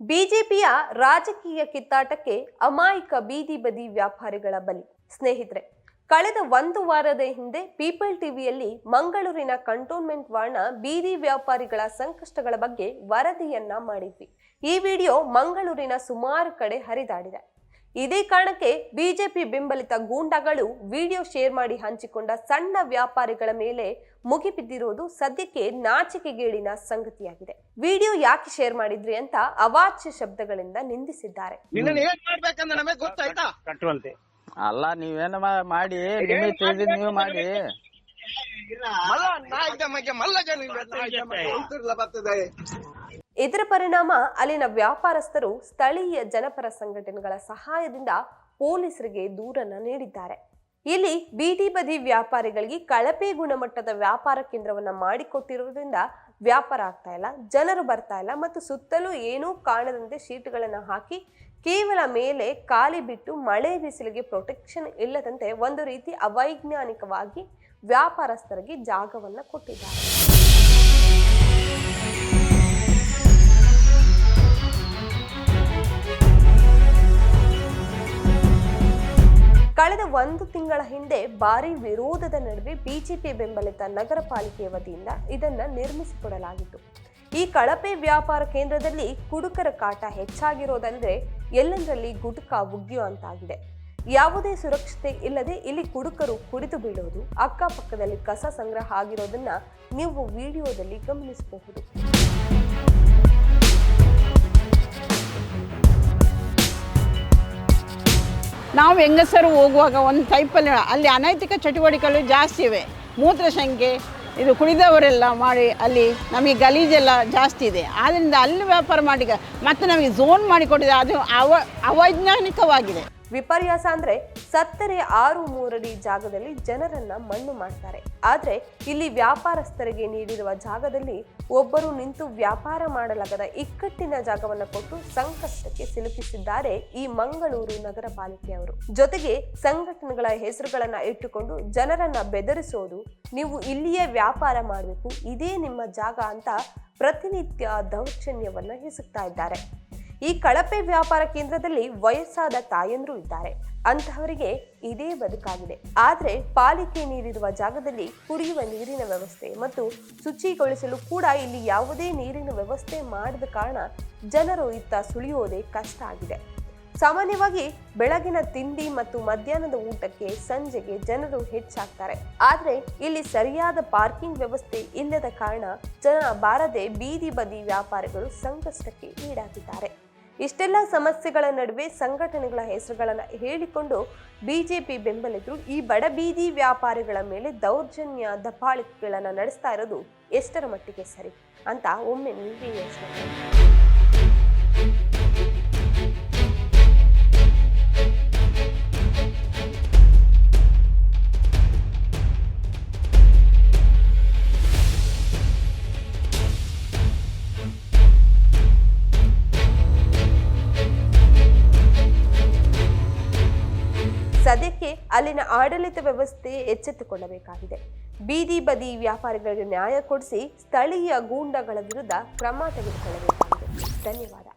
ಬಿಜೆಪಿಯ ರಾಜಕೀಯ ಕಿತ್ತಾಟಕ್ಕೆ ಅಮಾಯಕ ಬೀದಿ ಬದಿ ವ್ಯಾಪಾರಿಗಳ ಬಲಿ. ಸ್ನೇಹಿತರೆ, ಕಳೆದ ಒಂದು ವಾರದ ಹಿಂದೆ ಪೀಪಲ್ ಟಿವಿಯಲ್ಲಿ ಮಂಗಳೂರಿನ ಕಂಟೋನ್ಮೆಂಟ್ ವಾರ್ಡ್ನ ಬೀದಿ ವ್ಯಾಪಾರಿಗಳ ಸಂಕಷ್ಟಗಳ ಬಗ್ಗೆ ವರದಿಯನ್ನ ಮಾಡಿದ್ವಿ. ಈ ವಿಡಿಯೋ ಮಂಗಳೂರಿನ ಸುಮಾರು ಕಡೆ ಹರಿದಾಡಿದೆ. ಇದೇ ಕಾರಣಕ್ಕೆ ಬಿಜೆಪಿ ಬೆಂಬಲಿತ ಗೂಂಡಾಗಳು ವಿಡಿಯೋ ಶೇರ್ ಮಾಡಿ ಹಂಚಿಕೊಂಡ ಸಣ್ಣ ವ್ಯಾಪಾರಿಗಳ ಮೇಲೆ ಮುಗಿಬಿದ್ದಿರುವುದು ಸದ್ಯಕ್ಕೆ ನಾಚಿಕೆಗೇಡಿನ ಸಂಗತಿಯಾಗಿದೆ. ವಿಡಿಯೋ ಯಾಕೆ ಶೇರ್ ಮಾಡಿದ್ರಿ ಅಂತ ಅವಾಚ್ಯ ಶಬ್ದಗಳಿಂದ ನಿಂದಿಸಿದ್ದಾರೆ. ನಿನ್ನ ಏನ್ ಮಾಡ್ಬೇಕಂತ ನಮಗೆ ಗೊತ್ತಾಯ್ತಾ? ಕಟ್ಟುವಂತೆ ಅಲ್ಲ ನೀವೇನ ಮಾಡಿ ನೀವು ಮಾಡಿ. ಮಲ್ಲ ಇದರ ಪರಿಣಾಮ ಅಲ್ಲಿನ ವ್ಯಾಪಾರಸ್ಥರು ಸ್ಥಳೀಯ ಜನಪರ ಸಂಘಟನೆಗಳ ಸಹಾಯದಿಂದ ಪೊಲೀಸರಿಗೆ ದೂರನ್ನ ನೀಡಿದ್ದಾರೆ. ಇಲ್ಲಿ ಬೀದಿ ಬದಿ ವ್ಯಾಪಾರಿಗಳಿಗೆ ಕಳಪೆ ಗುಣಮಟ್ಟದ ವ್ಯಾಪಾರ ಕೇಂದ್ರವನ್ನ ಮಾಡಿಕೊಟ್ಟಿರುವುದರಿಂದ ವ್ಯಾಪಾರ ಆಗ್ತಾ ಇಲ್ಲ, ಜನರು ಬರ್ತಾ ಇಲ್ಲ ಮತ್ತು ಸುತ್ತಲೂ ಏನೂ ಕಾಣದಂತೆ ಶೀಟ್ಗಳನ್ನು ಹಾಕಿ ಕೇವಲ ಮೇಲೆ ಖಾಲಿ ಬಿಟ್ಟು ಮಳೆ ಬಿಸಿಲಿಗೆ ಪ್ರೊಟೆಕ್ಷನ್ ಇಲ್ಲದಂತೆ ಒಂದು ರೀತಿ ಅವೈಜ್ಞಾನಿಕವಾಗಿ ವ್ಯಾಪಾರಸ್ಥರಿಗೆ ಜಾಗವನ್ನು ಕೊಟ್ಟಿದ್ದಾರೆ. ಕಳೆದ ಒಂದು ತಿಂಗಳ ಹಿಂದೆ ಭಾರಿ ವಿರೋಧದ ನಡುವೆ ಬಿಜೆಪಿ ಬೆಂಬಲಿತ ನಗರ ಪಾಲಿಕೆಯ ವತಿಯಿಂದ ಇದನ್ನು ನಿರ್ಮಿಸಿಕೊಡಲಾಗಿತ್ತು. ಈ ಕಳಪೆ ವ್ಯಾಪಾರ ಕೇಂದ್ರದಲ್ಲಿ ಕುಡುಕರ ಕಾಟ ಹೆಚ್ಚಾಗಿರೋದಂದ್ರೆ ಎಲ್ಲೆಂದರಲ್ಲಿ ಗುಟುಕ ಉಗ್ಗಿಯುವಂತಾಗಿದೆ ಯಾವುದೇ ಸುರಕ್ಷತೆ ಇಲ್ಲದೆ ಇಲ್ಲಿ ಕುಡುಕರು ಕುಡಿದು ಬೀಳೋದು, ಅಕ್ಕಪಕ್ಕದಲ್ಲಿ ಕಸ ಸಂಗ್ರಹ ಆಗಿರೋದನ್ನ ನೀವು ವಿಡಿಯೋದಲ್ಲಿ ಗಮನಿಸಬಹುದು. ನಾವು ಹೆಂಗಸರು ಹೋಗುವಾಗ ಒಂದು ಟೈಪಲ್ಲಿ ಅಲ್ಲಿ ಅನೈತಿಕ ಚಟುವಟಿಕೆಗಳು ಜಾಸ್ತಿ ಇವೆ. ಮೂತ್ರಶಂಕೆ, ಇದು ಕುಡಿದವರೆಲ್ಲ ಮಾಡಿ ಅಲ್ಲಿ ನಮಗೆ ಗಲೀಜೆಲ್ಲ ಜಾಸ್ತಿ ಇದೆ. ಆದ್ದರಿಂದ ಅಲ್ಲಿ ವ್ಯಾಪಾರ ಮಾಡಿ ಮತ್ತು ನಮಗೆ ಝೋನ್ ಮಾಡಿಕೊಟ್ಟಿದೆ. ಅದು ಅವ, ಅವೈಜ್ಞಾನಿಕವಾಗಿದೆ. ವಿಪರ್ಯಾಸ ಅಂದ್ರೆ ಸತ್ತರೆ ಆರು ಮೂರಡಿ ಜಾಗದಲ್ಲಿ ಜನರನ್ನ ಮಣ್ಣು ಮಾಡ್ತಾರೆ. ಆದರೆ ಇಲ್ಲಿ ವ್ಯಾಪಾರಸ್ಥರಿಗೆ ನೀಡಿರುವ ಜಾಗದಲ್ಲಿ ಒಬ್ಬರು ನಿಂತು ವ್ಯಾಪಾರ ಮಾಡಲಾಗದ ಇಕ್ಕಟ್ಟಿನ ಜಾಗವನ್ನು ಕೊಟ್ಟು ಸಂಕಷ್ಟಕ್ಕೆ ಸಿಲುಕಿಸಿದ್ದಾರೆ ಈ ಮಂಗಳೂರು ನಗರ ಪಾಲಿಕೆಯವರು ಜೊತೆಗೆ ಸಂಘಟನೆಗಳ ಹೆಸರುಗಳನ್ನ ಇಟ್ಟುಕೊಂಡು ಜನರನ್ನ ಬೆದರಿಸೋದು, ನೀವು ಇಲ್ಲಿಯೇ ವ್ಯಾಪಾರ ಮಾಡಬೇಕು, ಇದೇ ನಿಮ್ಮ ಜಾಗ ಅಂತ ಪ್ರತಿನಿತ್ಯ ದೌರ್ಜನ್ಯವನ್ನ ಎಸಗ್ತಾ ಇದ್ದಾರೆ. ಈ ಕಳಪೆ ವ್ಯಾಪಾರ ಕೇಂದ್ರದಲ್ಲಿ ವಯಸ್ಸಾದ ತಾಯಂದ್ರು ಇದ್ದಾರೆ. ಅಂತಹವರಿಗೆ ಇದೇ ಬದುಕಾಗಿದೆ. ಆದರೆ ಪಾಲಿಕೆ ನೀಡಿರುವ ಜಾಗದಲ್ಲಿ ಕುಡಿಯುವ ನೀರಿನ ವ್ಯವಸ್ಥೆ ಮತ್ತು ಶುಚಿಗೊಳಿಸಲು ಕೂಡ ಇಲ್ಲಿ ಯಾವುದೇ ನೀರಿನ ವ್ಯವಸ್ಥೆ ಮಾಡದ ಕಾರಣ ಜನರು ಇತ್ತ ಸುಳಿಯೋದೇ ಕಷ್ಟ ಆಗಿದೆ. ಸಾಮಾನ್ಯವಾಗಿ ಬೆಳಗಿನ ತಿಂಡಿ ಮತ್ತು ಮಧ್ಯಾಹ್ನದ ಊಟಕ್ಕೆ ಸಂಜೆಗೆ ಜನರು ಹೆಚ್ಚಾಗ್ತಾರೆ. ಆದರೆ ಇಲ್ಲಿ ಸರಿಯಾದ ಪಾರ್ಕಿಂಗ್ ವ್ಯವಸ್ಥೆ ಇಲ್ಲದ ಕಾರಣ ಜನ ಬಾರದೆ ಬೀದಿ ಬದಿ ವ್ಯಾಪಾರಿಗಳು ಸಂಕಷ್ಟಕ್ಕೆ ಈಡಾಗಿದ್ದಾರೆ. ಇಷ್ಟೆಲ್ಲ ಸಮಸ್ಯೆಗಳ ನಡುವೆ ಸಂಘಟನೆಗಳ ಹೆಸರುಗಳನ್ನು ಹೇಳಿಕೊಂಡು ಬಿಜೆಪಿ ಬೆಂಬಲಿತರು ಈ ಬಡ ಬೀದಿ ವ್ಯಾಪಾರಿಗಳ ಮೇಲೆ ದೌರ್ಜನ್ಯ ದಬ್ಬಾಳಿಕೆಗಳನ್ನು ನಡೆಸ್ತಾ ಇರೋದು ಎಷ್ಟರ ಮಟ್ಟಿಗೆ ಸರಿ ಅಂತ ಒಮ್ಮೆ ನೀವೇ ಯೋಚನೆ ಸದ್ಯಕ್ಕೆ ಅಲ್ಲಿನ ಆಡಳಿತ ವ್ಯವಸ್ಥೆ ಎಚ್ಚೆತ್ತುಕೊಳ್ಳಬೇಕಾಗಿದೆ. ಬೀದಿ ಬದಿ ವ್ಯಾಪಾರಿಗಳಿಗೆ ನ್ಯಾಯ ಕೊಡಿಸಿ ಸ್ಥಳೀಯ ಗೂಂಡಗಳ ವಿರುದ್ಧ ಕ್ರಮ ತೆಗೆದುಕೊಳ್ಳಬೇಕಾಗಿದೆ. ಧನ್ಯವಾದ.